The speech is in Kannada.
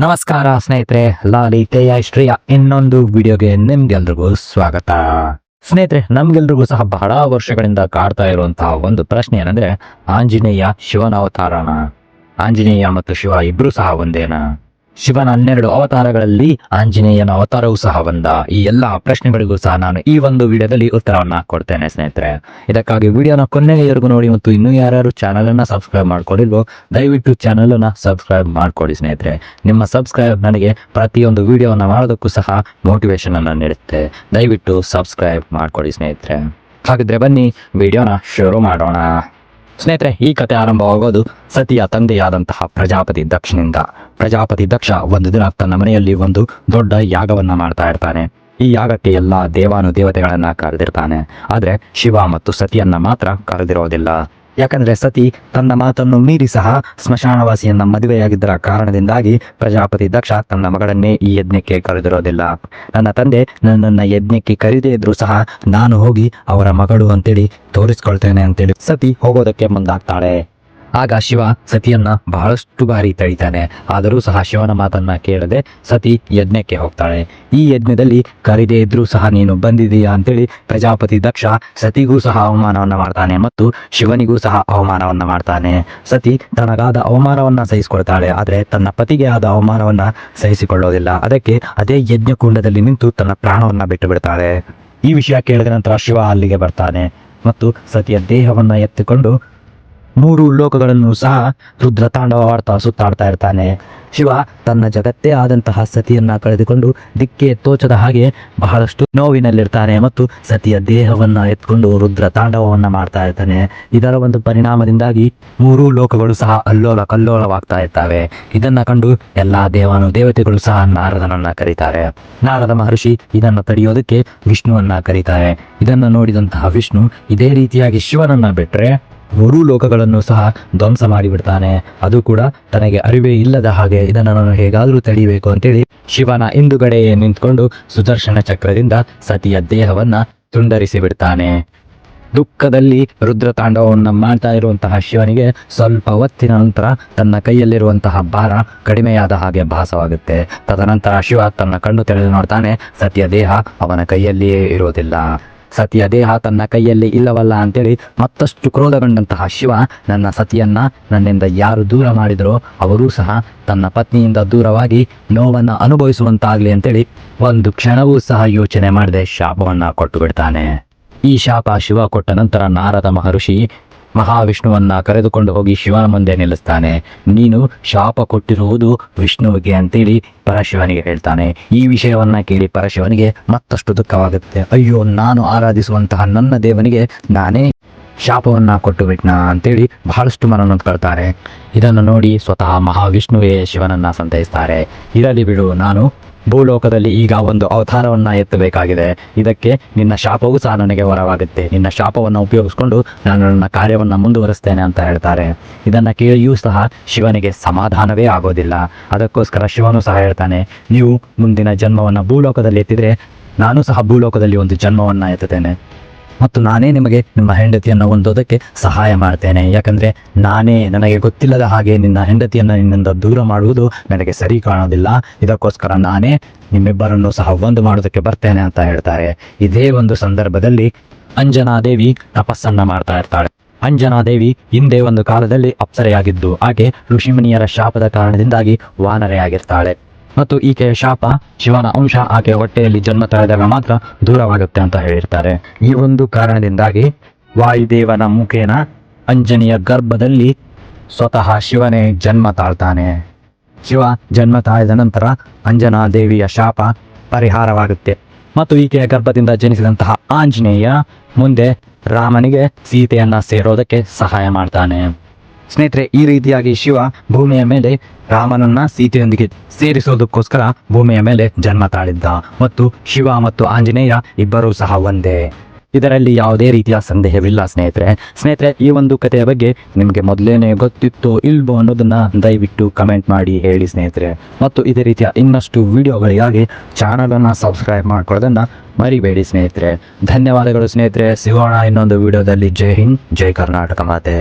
ನಮಸ್ಕಾರ ಸ್ನೇಹಿತರೆ, ಲಾಲಿ ಶ್ರೀಯ ಇನ್ನೊಂದು ವಿಡಿಯೋಗೆ ನಿಮ್ಗೆಲ್ರಿಗೂ ಸ್ವಾಗತ. ಸ್ನೇಹಿತರೆ, ನಮ್ಗೆಲ್ರಿಗೂ ಸಹ ಬಹಳ ವರ್ಷಗಳಿಂದ ಕಾಡ್ತಾ ಇರುವಂತಹ ಒಂದು ಪ್ರಶ್ನೆ ಏನಂದ್ರೆ, ಆಂಜನೇಯ ಶಿವನ ಅವತಾರನ? ಆಂಜನೇಯ ಮತ್ತು ಶಿವ ಇಬ್ರು ಸಹ ಒಂದೇನಾ? ಶಿವನ ಹನ್ನೆರಡು ಅವತಾರಗಳಲ್ಲಿ ಆಂಜನೇಯನ ಅವತಾರವೂ ಸಹ ಬಂದ ಈ ಎಲ್ಲ ಪ್ರಶ್ನೆಗಳಿಗೂ ಸಹ ನಾನು ಈ ಒಂದು ವಿಡಿಯೋದಲ್ಲಿ ಉತ್ತರವನ್ನ ಕೊಡ್ತೇನೆ ಸ್ನೇಹಿತರೆ. ಇದಕ್ಕಾಗಿ ವಿಡಿಯೋನ ಕೊನೆಯವರೆಗೂ ನೋಡಿ ಮತ್ತು ಇನ್ನೂ ಯಾರ್ಯಾರು ಚಾನಲ್ ಅನ್ನ ಸಬ್ಸ್ಕ್ರೈಬ್ ಮಾಡ್ಕೊಂಡಿಲ್ವೋ, ದಯವಿಟ್ಟು ಚಾನಲ್ ಅನ್ನ ಸಬ್ಸ್ಕ್ರೈಬ್ ಮಾಡ್ಕೊಳ್ಳಿ ಸ್ನೇಹಿತರೆ. ನಿಮ್ಮ ಸಬ್ಸ್ಕ್ರೈಬ್ ನನಗೆ ಪ್ರತಿಯೊಂದು ವಿಡಿಯೋನ ಮಾಡೋದಕ್ಕೂ ಸಹ ಮೋಟಿವೇಶನ್ ಅನ್ನ ನೀಡುತ್ತೆ. ದಯವಿಟ್ಟು ಸಬ್ಸ್ಕ್ರೈಬ್ ಮಾಡ್ಕೊಳ್ಳಿ ಸ್ನೇಹಿತರೆ. ಹಾಗಿದ್ರೆ ಬನ್ನಿ, ವಿಡಿಯೋನ ಶುರು ಮಾಡೋಣ. ಸ್ನೇಹಿತರೆ, ಈ ಕತೆ ಆರಂಭವಾಗೋದು ಸತಿಯ ತಂದೆಯಾದಂತಹ ಪ್ರಜಾಪತಿ ದಕ್ಷನಿಂದ. ಪ್ರಜಾಪತಿ ದಕ್ಷ ಒಂದು ದಿನ ತನ್ನ ಮನೆಯಲ್ಲಿ ಒಂದು ದೊಡ್ಡ ಯಾಗವನ್ನ ಮಾಡ್ತಾ ಇರ್ತಾನೆ. ಈ ಯಾಗಕ್ಕೆ ಎಲ್ಲಾ ದೇವಾನು ದೇವತೆಗಳನ್ನ ಕರೆದಿರ್ತಾನೆ. ಆದ್ರೆ ಶಿವ ಮತ್ತು ಸತಿಯನ್ನ ಮಾತ್ರ ಕರೆದಿರೋದಿಲ್ಲ. ಯಾಕಂದ್ರೆ ಸತಿ ತನ್ನ ಮಾತನ್ನು ಮೀರಿ ಸಹ ಸ್ಮಶಾನವಾಸಿಯನ್ನ ಮದುವೆಯಾಗಿದ್ದರ ಕಾರಣದಿಂದಾಗಿ ಪ್ರಜಾಪತಿ ದಕ್ಷ ತನ್ನ ಮಗಳನ್ನೇ ಈ ಯಜ್ಞಕ್ಕೆ ಕರೆದಿರೋದಿಲ್ಲ. ನನ್ನ ತಂದೆ ನನ್ನನ್ನ ಯಜ್ಞಕ್ಕೆ ಕರೀದೇ ಇದ್ರು ಸಹ ನಾನು ಹೋಗಿ ಅವರ ಮಗಳು ಅಂತೇಳಿ ತೋರಿಸ್ಕೊಳ್ತೇನೆ ಅಂತೇಳಿ ಸತಿ ಹೋಗೋದಕ್ಕೆ ಮುಂದಾಗ್ತಾಳೆ. ಆಗ ಶಿವ ಸತಿಯನ್ನ ಬಹಳಷ್ಟು ಬಾರಿ ತಳಿತಾನೆ ಆದರೂ ಸಹ ಶಿವನ ಮಾತನ್ನ ಕೇಳದೆ ಸತಿ ಯಜ್ಞಕ್ಕೆ ಹೋಗ್ತಾಳೆ. ಈ ಯಜ್ಞದಲ್ಲಿ ಕರಿದೇ ಇದ್ರೂ ಸಹ ನೀನು ಬಂದಿದೀಯಾ ಅಂತೇಳಿ ಪ್ರಜಾಪತಿ ದಕ್ಷ ಸತಿಗೂ ಸಹ ಅವಮಾನವನ್ನ ಮಾಡ್ತಾನೆ ಮತ್ತು ಶಿವನಿಗೂ ಸಹ ಅವಮಾನವನ್ನ ಮಾಡ್ತಾನೆ. ಸತಿ ತನಗಾದ ಅವಮಾನವನ್ನ ಸಹಿಸಿಕೊಳ್ತಾಳೆ. ಆದ್ರೆ ತನ್ನ ಪತಿಗೆ ಆದ ಅವಮಾನವನ್ನ ಸಹಿಸಿಕೊಳ್ಳೋದಿಲ್ಲ. ಅದಕ್ಕೆ ಅದೇ ಯಜ್ಞ ಕುಂಡದಲ್ಲಿ ನಿಂತು ತನ್ನ ಪ್ರಾಣವನ್ನ ಬಿಟ್ಟು ಬಿಡ್ತಾಳೆ ಈ ವಿಷಯ ಕೇಳಿದ ನಂತರ ಶಿವ ಅಲ್ಲಿಗೆ ಬರ್ತಾನೆ ಮತ್ತು ಸತಿಯ ದೇಹವನ್ನ ಎತ್ತಿಕೊಂಡು ಮೂರು ಲೋಕಗಳನ್ನು ಸಹ ರುದ್ರ ತಾಂಡವಾಡ್ತಾ ಸುತ್ತಾಡ್ತಾ ಇರ್ತಾನೆ. ಶಿವ ತನ್ನ ಜಗತ್ತೇ ಆದಂತಹ ಸತಿಯನ್ನ ಕಳೆದುಕೊಂಡು ದಿಕ್ಕೆ ತೋಚದ ಹಾಗೆ ಬಹಳಷ್ಟು ನೋವಿನಲ್ಲಿರ್ತಾನೆ ಮತ್ತು ಸತಿಯ ದೇಹವನ್ನ ಎತ್ಕೊಂಡು ರುದ್ರ ತಾಂಡವವನ್ನ ಮಾಡ್ತಾ ಇರ್ತಾನೆ. ಇದರ ಒಂದು ಪರಿಣಾಮದಿಂದಾಗಿ ಮೂರು ಲೋಕಗಳು ಸಹ ಅಲ್ಲೋಲ ಕಲ್ಲೋಲವಾಗ್ತಾ ಇರ್ತವೆ. ಇದನ್ನ ಕಂಡು ಎಲ್ಲಾ ದೇವಾನು ದೇವತೆಗಳು ಸಹ ನಾರದನನ್ನ ಕರೀತಾರೆ. ನಾರದ ಮಹರ್ಷಿ ಇದನ್ನ ತಡೆಯೋದಕ್ಕೆ ವಿಷ್ಣುವನ್ನ ಕರೀತಾರೆ. ಇದನ್ನ ನೋಡಿದಂತಹ ವಿಷ್ಣು ಇದೇ ರೀತಿಯಾಗಿ ಶಿವನನ್ನ ಬಿಟ್ರೆ ಮೂರೂ ಲೋಕಗಳನ್ನು ಸಹ ಧ್ವಂಸ ಮಾಡಿಬಿಡ್ತಾನೆ. ಅದು ಕೂಡ ತನಗೆ ಅರಿವೇ ಇಲ್ಲದ ಹಾಗೆ ಇದನ್ನು ನಾನು ಹೇಗಾದರೂ ತಡಿಬೇಕು ಅಂತೇಳಿ ಶಿವನ ಹಿಂದುಗಡೆ ನಿಂತ್ಕೊಂಡು ಸುದರ್ಶನ ಚಕ್ರದಿಂದ ಸತಿಯ ದೇಹವನ್ನ ತುಂಡರಿಸಿ ಬಿಡ್ತಾನೆ ದುಃಖದಲ್ಲಿ ರುದ್ರ ತಾಂಡವವನ್ನು ಮಾಡ್ತಾ ಇರುವಂತಹ ಶಿವನಿಗೆ ಸ್ವಲ್ಪ ಹೊತ್ತಿನ ನಂತರ ತನ್ನ ಕೈಯಲ್ಲಿರುವಂತಹ ಭಾರ ಕಡಿಮೆಯಾದ ಹಾಗೆ ಭಾಸವಾಗುತ್ತೆ. ತದನಂತರ ಶಿವ ತನ್ನ ಕಣ್ಣು ತೆರೆದು ನೋಡ್ತಾನೆ, ಸತಿಯ ದೇಹ ಅವನ ಕೈಯಲ್ಲಿಯೇ ಇರುವುದಿಲ್ಲ. ಸತಿಯ ದೇಹ ತನ್ನ ಕೈಯಲ್ಲಿ ಇಲ್ಲವಲ್ಲ ಅಂತೇಳಿ ಮತ್ತಷ್ಟು ಕ್ರೋಧಗೊಂಡಂತಹ ಶಿವ ನನ್ನ ಸತಿಯನ್ನ ನನ್ನಿಂದ ಯಾರು ದೂರ ಮಾಡಿದರೋ ಅವರೂ ಸಹ ತನ್ನ ಪತ್ನಿಯಿಂದ ದೂರವಾಗಿ ನೋವನ್ನು ಅನುಭವಿಸುವಂತಾಗಲಿ ಅಂತೇಳಿ ಒಂದು ಕ್ಷಣವೂ ಸಹ ಯೋಚನೆ ಮಾಡದೆ ಶಾಪವನ್ನ ಕೊಟ್ಟು ಈ ಶಾಪ ಶಿವ ಕೊಟ್ಟ ನಂತರ ನಾರದ ಮಹರ್ಷಿ ಮಹಾವಿಷ್ಣುವನ್ನ ಕರೆದುಕೊಂಡು ಹೋಗಿ ಶಿವನ ಮುಂದೆ ನಿಲ್ಲಿಸ್ತಾನೆ. ನೀನು ಶಾಪ ಕೊಟ್ಟಿರುವುದು ವಿಷ್ಣುವಿಗೆ ಅಂತೇಳಿ ಪರಶಿವನಿಗೆ ಹೇಳ್ತಾನೆ. ಈ ವಿಷಯವನ್ನ ಕೇಳಿ ಪರಶಿವನಿಗೆ ಮತ್ತಷ್ಟು ದುಃಖವಾಗುತ್ತೆ. ಅಯ್ಯೋ, ನಾನು ಆರಾಧಿಸುವಂತಹ ನನ್ನ ದೇವನಿಗೆ ನಾನೇ ಶಾಪವನ್ನ ಕೊಟ್ಟು ಬಿಟ್ನ ಅಂತೇಳಿ ಬಹಳಷ್ಟು ಮನನ್ನು ಕಳ್ತಾರೆ. ಇದನ್ನು ನೋಡಿ ಸ್ವತಃ ಮಹಾವಿಷ್ಣುವೇ ಶಿವನನ್ನ ಸಂತೈಸ್ತಾರೆ. ಇರಲಿ ಬಿಡು, ನಾನು ಭೂಲೋಕದಲ್ಲಿ ಈಗ ಒಂದು ಅವತಾರವನ್ನ ಎತ್ತಬೇಕಾಗಿದೆ. ಇದಕ್ಕೆ ನಿನ್ನ ಶಾಪವೂ ಸಹ ನನಗೆ ವರವಾಗುತ್ತೆ. ನಿನ್ನ ಶಾಪವನ್ನು ಉಪಯೋಗಿಸ್ಕೊಂಡು ನಾನು ನನ್ನ ಕಾರ್ಯವನ್ನ ಮುಂದುವರಿಸ್ತೇನೆ ಅಂತ ಹೇಳ್ತಾರೆ. ಇದನ್ನ ಕೇಳಿಯೂ ಸಹ ಶಿವನಿಗೆ ಸಮಾಧಾನವೇ ಆಗೋದಿಲ್ಲ. ಅದಕ್ಕೋಸ್ಕರ ಶಿವನು ಸಹ ಹೇಳ್ತಾನೆ, ನೀವು ಮುಂದಿನ ಜನ್ಮವನ್ನ ಭೂಲೋಕದಲ್ಲಿ ಎತ್ತಿದ್ರೆ, ನಾನು ಸಹ ಭೂಲೋಕದಲ್ಲಿ ಒಂದು ಜನ್ಮವನ್ನ ಎತ್ತುತ್ತೇನೆ. ಮತ್ತು ನಾನೇ ನಿಮಗೆ ನಿಮ್ಮ ಹೆಂಡತಿಯನ್ನು ಹೊಂದೋದಕ್ಕೆ ಸಹಾಯ ಮಾಡ್ತೇನೆ. ಯಾಕಂದರೆ ನಾನೇ ನನಗೆ ಗೊತ್ತಿಲ್ಲದ ಹಾಗೆ ನಿನ್ನ ಹೆಂಡತಿಯನ್ನು ನಿನ್ನಿಂದ ದೂರ ಮಾಡುವುದು ನನಗೆ ಸರಿ ಕಾಣೋದಿಲ್ಲ. ಇದಕ್ಕೋಸ್ಕರ ನಾನೇ ನಿಮ್ಮಿಬ್ಬರನ್ನು ಸಹ ಒಂದು ಮಾಡೋದಕ್ಕೆ ಬರ್ತೇನೆ ಅಂತ ಹೇಳ್ತಾರೆ. ಇದೇ ಒಂದು ಸಂದರ್ಭದಲ್ಲಿ ಅಂಜನಾದೇವಿ ತಪಸ್ಸನ್ನು ಮಾಡ್ತಾ ಇರ್ತಾಳೆ. ಅಂಜನಾದೇವಿ ಹಿಂದೆ ಒಂದು ಕಾಲದಲ್ಲಿ ಅಪ್ಸರೆಯಾಗಿದ್ದು, ಹಾಗೆ ಋಷಿಮುನಿಯರ ಶಾಪದ ಕಾರಣದಿಂದಾಗಿ ವಾನರೆಯಾಗಿರ್ತಾಳೆ. ಮತ್ತು ಈಕೆಯ ಶಾಪ ಶಿವನ ಅಂಶ, ಆಕೆಯ ಹೊಟ್ಟೆಯಲ್ಲಿ ಜನ್ಮ ತಳೆದಾಗ ಮಾತ್ರ ದೂರವಾಗುತ್ತೆ ಅಂತ ಹೇಳಿರ್ತಾರೆ. ಈ ಒಂದು ಕಾರಣದಿಂದಾಗಿ ವಾಯುದೇವನ ಮುಖೇನ ಅಂಜನಿಯ ಗರ್ಭದಲ್ಲಿ ಸ್ವತಃ ಶಿವನೇ ಜನ್ಮ ತಾಳ್ತಾನೆ. ಶಿವ ಜನ್ಮ ತಾಳಿದ ನಂತರ ಅಂಜನಾ ದೇವಿಯ ಶಾಪ ಪರಿಹಾರವಾಗುತ್ತೆ. ಮತ್ತು ಈಕೆಯ ಗರ್ಭದಿಂದ ಜನಿಸಿದಂತಹ ಆಂಜನೇಯ ಮುಂದೆ ರಾಮನಿಗೆ ಸೀತೆಯನ್ನ ಸೇರೋದಕ್ಕೆ ಸಹಾಯ ಮಾಡ್ತಾನೆ. ಸ್ನೇಹಿತರೆ, ಈ ರೀತಿಯಾಗಿ ಶಿವ ಭೂಮಿಯ ಮೇಲೆ ರಾಮನನ್ನ ಸೀತೆಯೊಂದಿಗೆ ಸೇರಿಸೋದಕ್ಕೋಸ್ಕರ ಭೂಮಿಯ ಮೇಲೆ ಜನ್ಮ ತಾಳಿದ್ದ. ಮತ್ತು ಶಿವ ಮತ್ತು ಆಂಜನೇಯ ಇಬ್ಬರೂ ಸಹ ಒಂದೇ. ಇದರಲ್ಲಿ ಯಾವುದೇ ರೀತಿಯ ಸಂದೇಹವಿಲ್ಲ ಸ್ನೇಹಿತರೆ. ಸ್ನೇಹಿತರೆ, ಈ ಒಂದು ಕಥೆಯ ಬಗ್ಗೆ ನಿಮಗೆ ಮೊದಲೇನೆ ಗೊತ್ತಿತ್ತು ಇಲ್ವೋ ಅನ್ನೋದನ್ನ ದಯವಿಟ್ಟು ಕಮೆಂಟ್ ಮಾಡಿ ಹೇಳಿ ಸ್ನೇಹಿತರೆ. ಮತ್ತು ಇದೇ ರೀತಿಯ ಇನ್ನಷ್ಟು ವಿಡಿಯೋಗಳಿಗಾಗಿ ಚಾನಲ್ ಅನ್ನ ಸಬ್ಸ್ಕ್ರೈಬ್ ಮಾಡ್ಕೊಳ್ಳೋದನ್ನ ಮರಿಬೇಡಿ ಸ್ನೇಹಿತರೆ. ಧನ್ಯವಾದಗಳು ಸ್ನೇಹಿತರೆ. ಸಿಗೋಣ ಇನ್ನೊಂದು ವಿಡಿಯೋದಲ್ಲಿ. ಜೈ ಹಿಂದ್, ಜೈ ಕರ್ನಾಟಕ ಮಾತೆ.